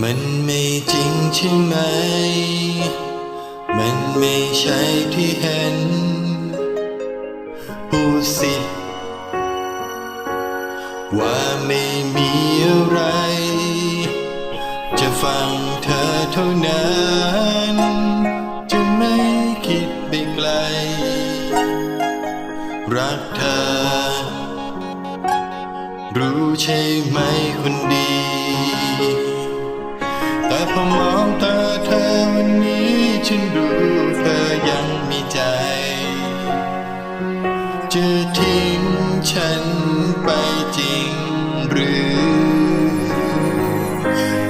มันไม่จริงใช่ไหม มันไม่ใช่ที่เห็น พูดสิ ว่าไม่มีอะไร จะฟังเธอเท่านั้น จะไม่คิดไปไกล รักเธอ รู้ใช่ไหมคนดี พอมองตาเธอวันนี้ฉันรู้เธอยังมีใจ จะทิ้งฉันไปจริงหรือ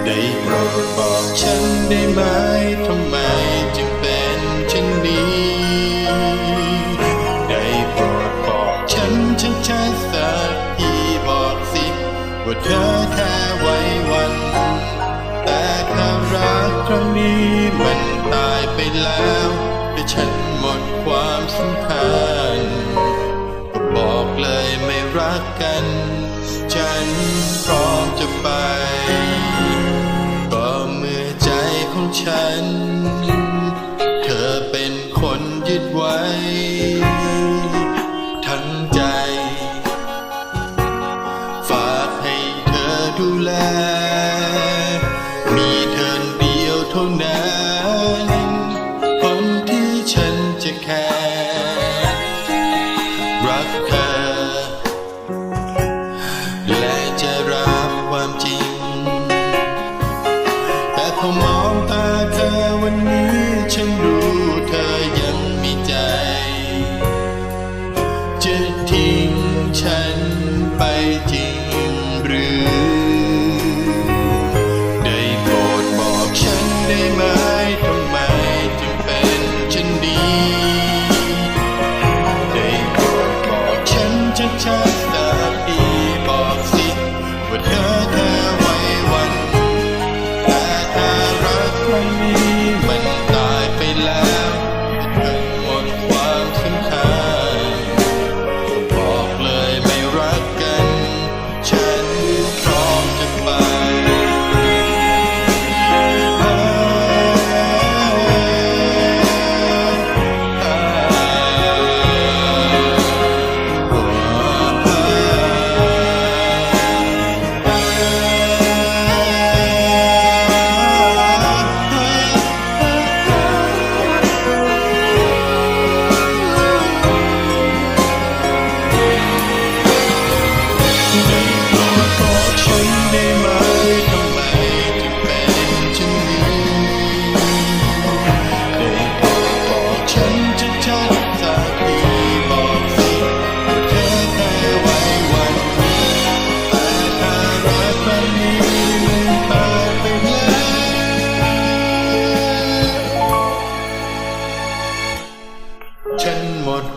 ได้โปรดบอกฉันได้ไหม รักกัน ฉันพร้อมจะไป ก็เมื่อใจของฉัน เธอเป็นคนยึดไว้ ทั้งใจ ฝากให้เธอดูแล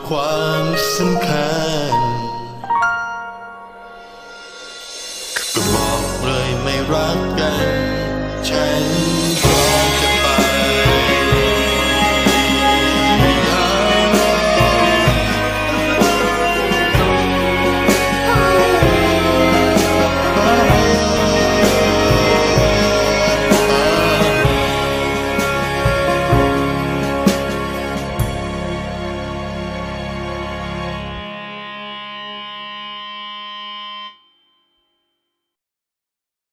ความสำคัญ ก็บอกเลยไม่รักกัน